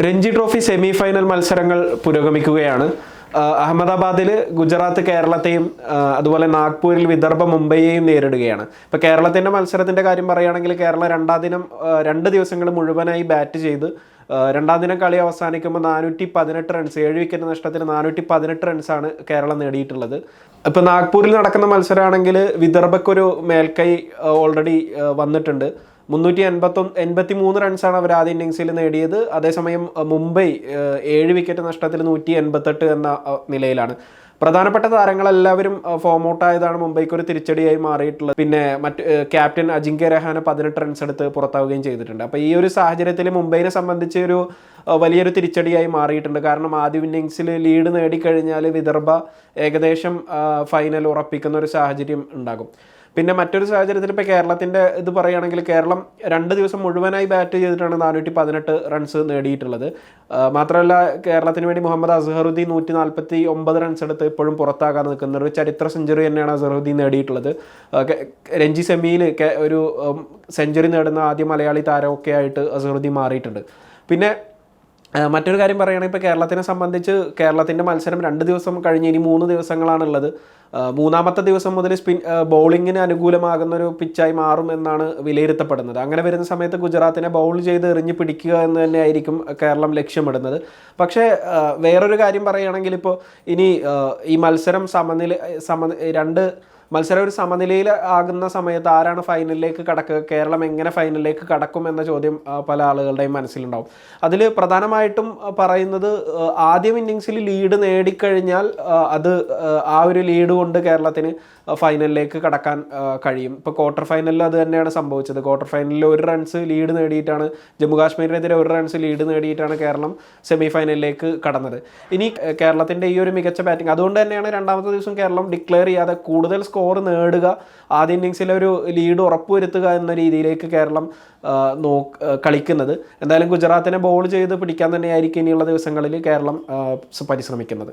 Ranji trophy semi final മത്സരങ്ങൾ പുരോഗമിക്കുകയാണ്. അഹമ്മദാബാദിൽ ഗുജറാത്ത് കേരളത്തെയും അതുപോലെ നാഗ്പൂരിൽ വിദർഭ മുംബൈയെയും നേരിടുകയാണ്. ഇപ്പോൾ കേരളത്തിന്റെ മത്സരത്തിന്റെ കാര്യം പറയുകയാണെങ്കിൽ കേരളം രണ്ടാം ദിനം രണ്ട് ദിവസങ്ങൾ മുഴുവനായി ബാറ്റ് ചെയ്ത് രണ്ടാം ദിനം കളി അവസാനിക്കുമ്പോൾ നാനൂറ്റി പതിനെട്ട് റൺസ് ഏഴ് വിക്കറ്റ് നഷ്ടത്തിൽ നാനൂറ്റി പതിനെട്ട് റൺസാണ് കേരളം നേടിയിട്ടുള്ളത്. ഇപ്പോൾ നാഗ്പൂരിൽ നടക്കുന്ന മത്സരമാണെങ്കിൽ വിദർഭയ്ക്കൊരു മേൽക്കൈ ഓൾറെഡി വന്നിട്ടുണ്ട്. മുന്നൂറ്റി എൺപത്തൊന്ന് എൺപത്തി മൂന്ന് റൺസാണ് അവർ ആദ്യ ഇന്നിങ്സിൽ നേടിയത്. അതേസമയം മുംബൈ ഏഴ് വിക്കറ്റ് നഷ്ടത്തിൽ നൂറ്റി എൺപത്തെട്ട് എന്ന നിലയിലാണ്. പ്രധാനപ്പെട്ട താരങ്ങളെല്ലാവരും ഫോം ഔട്ട് ആയതാണ് മുംബൈക്ക് ഒരു തിരിച്ചടിയായി മാറിയിട്ടുള്ളത്. പിന്നെ മറ്റ് ക്യാപ്റ്റൻ അജിങ്ക്യ രഹാന പതിനെട്ട് റൺസ് എടുത്ത് പുറത്താവുകയും ചെയ്തിട്ടുണ്ട്. അപ്പോൾ ഈ ഒരു സാഹചര്യത്തിൽ മുംബൈനെ സംബന്ധിച്ച് ഒരു വലിയൊരു തിരിച്ചടിയായി മാറിയിട്ടുണ്ട്. കാരണം ആദ്യ ഇന്നിങ്സിൽ ലീഡ് നേടിക്കഴിഞ്ഞാൽ വിദർഭ ഏകദേശം ഫൈനൽ ഉറപ്പിക്കുന്ന ഒരു സാഹചര്യം ഉണ്ടാകും. പിന്നെ മറ്റൊരു സാഹചര്യത്തിൽ ഇപ്പോൾ കേരളത്തിന്റെ ഇത് പറയുകയാണെങ്കിൽ കേരളം രണ്ട് ദിവസം മുഴുവനായി ബാറ്റ് ചെയ്തിട്ടാണ് നാനൂറ്റി പതിനെട്ട് റൺസ് നേടിയിട്ടുള്ളത് മാത്രമല്ല കേരളത്തിന് വേണ്ടി മുഹമ്മദ് അസഹറുദ്ദീൻ നൂറ്റി നാൽപ്പത്തി ഒമ്പത് റൺസ് എടുത്ത് ഇപ്പോഴും പുറത്താകാൻ നിൽക്കുന്ന ഒരു ചരിത്ര സെഞ്ചുറി തന്നെയാണ് അസഹറുദ്ദീൻ നേടിയിട്ടുള്ളത്. രഞ്ജി സെമിയിൽ ഒരു സെഞ്ചുറി നേടുന്ന ആദ്യ മലയാളി താരമൊക്കെ ആയിട്ട് അസഹറുദ്ദീൻ മാറിയിട്ടുണ്ട്. പിന്നെ മറ്റൊരു കാര്യം പറയുകയാണെങ്കിൽ ഇപ്പോൾ കേരളത്തിനെ സംബന്ധിച്ച് കേരളത്തിന്റെ മത്സരം രണ്ട് ദിവസം കഴിഞ്ഞ് ഇനി മൂന്ന് ദിവസങ്ങളാണുള്ളത്. മൂന്നാമത്തെ ദിവസം മുതൽ സ്പിൻ ബൗളിങ്ങിന് അനുകൂലമാകുന്ന ഒരു പിച്ചായി മാറും എന്നാണ് വിലയിരുത്തപ്പെടുന്നത്. അങ്ങനെ വരുന്ന സമയത്ത് ഗുജറാത്തിനെ ബൗൾ ചെയ്ത് എറിഞ്ഞ് പിടിക്കുക എന്ന് തന്നെയായിരിക്കും കേരളം ലക്ഷ്യമിടുന്നത്. പക്ഷേ വേറൊരു കാര്യം പറയുകയാണെങ്കിൽ ഇപ്പോൾ ഇനി ഈ മത്സരം സമനില സമ രണ്ട് മത്സരം ഒരു സമനിലയിൽ ആകുന്ന സമയത്ത് ആരാണ് ഫൈനലിലേക്ക് കടക്കുക? കേരളം എങ്ങനെ ഫൈനലിലേക്ക് കടക്കും എന്ന ചോദ്യം പല ആളുകളുടെയും മനസ്സിലുണ്ടാവും. അതിൽ പ്രധാനമായിട്ടും പറയുന്നത് ആദ്യം ഇന്നിങ്സിൽ ലീഡ് നേടിക്കഴിഞ്ഞാൽ അത് ആ ഒരു ലീഡ് കൊണ്ട് കേരളത്തിന് ഫൈനലിലേക്ക് കടക്കാൻ കഴിയും. ഇപ്പോൾ ക്വാർട്ടർ ഫൈനലിൽ അത് തന്നെയാണ് സംഭവിച്ചത്. ക്വാർട്ടർ ഫൈനലിൽ ഒരു റൺസ് ലീഡ് നേടിയിട്ടാണ് ജമ്മു കാശ്മീരിനെതിരെ ഒരു റൺസ് ലീഡ് നേടിയിട്ടാണ് കേരളം സെമി ഫൈനലിലേക്ക് കടന്നത്. ഇനി കേരളത്തിന്റെ ഈ ഒരു മികച്ച ബാറ്റിംഗ് അതുകൊണ്ട് തന്നെയാണ് രണ്ടാമത്തെ ദിവസം കേരളം ഡിക്ലെയർ ചെയ്യാതെ കൂടുതൽ സ്കോർ നേടുക ആദ്യ ഇന്നിങ്സിലെ ഒരു ലീഡ് ഉറപ്പുവരുത്തുക എന്ന രീതിയിലേക്ക് കേരളം നോ കളിക്കുന്നത്. എന്തായാലും ഗുജറാത്തിനെ ബോൾ ചെയ്ത് പിടിക്കാൻ തന്നെയായിരിക്കും ഇനിയുള്ള ദിവസങ്ങളിൽ കേരളം പരിശ്രമിക്കുന്നത്.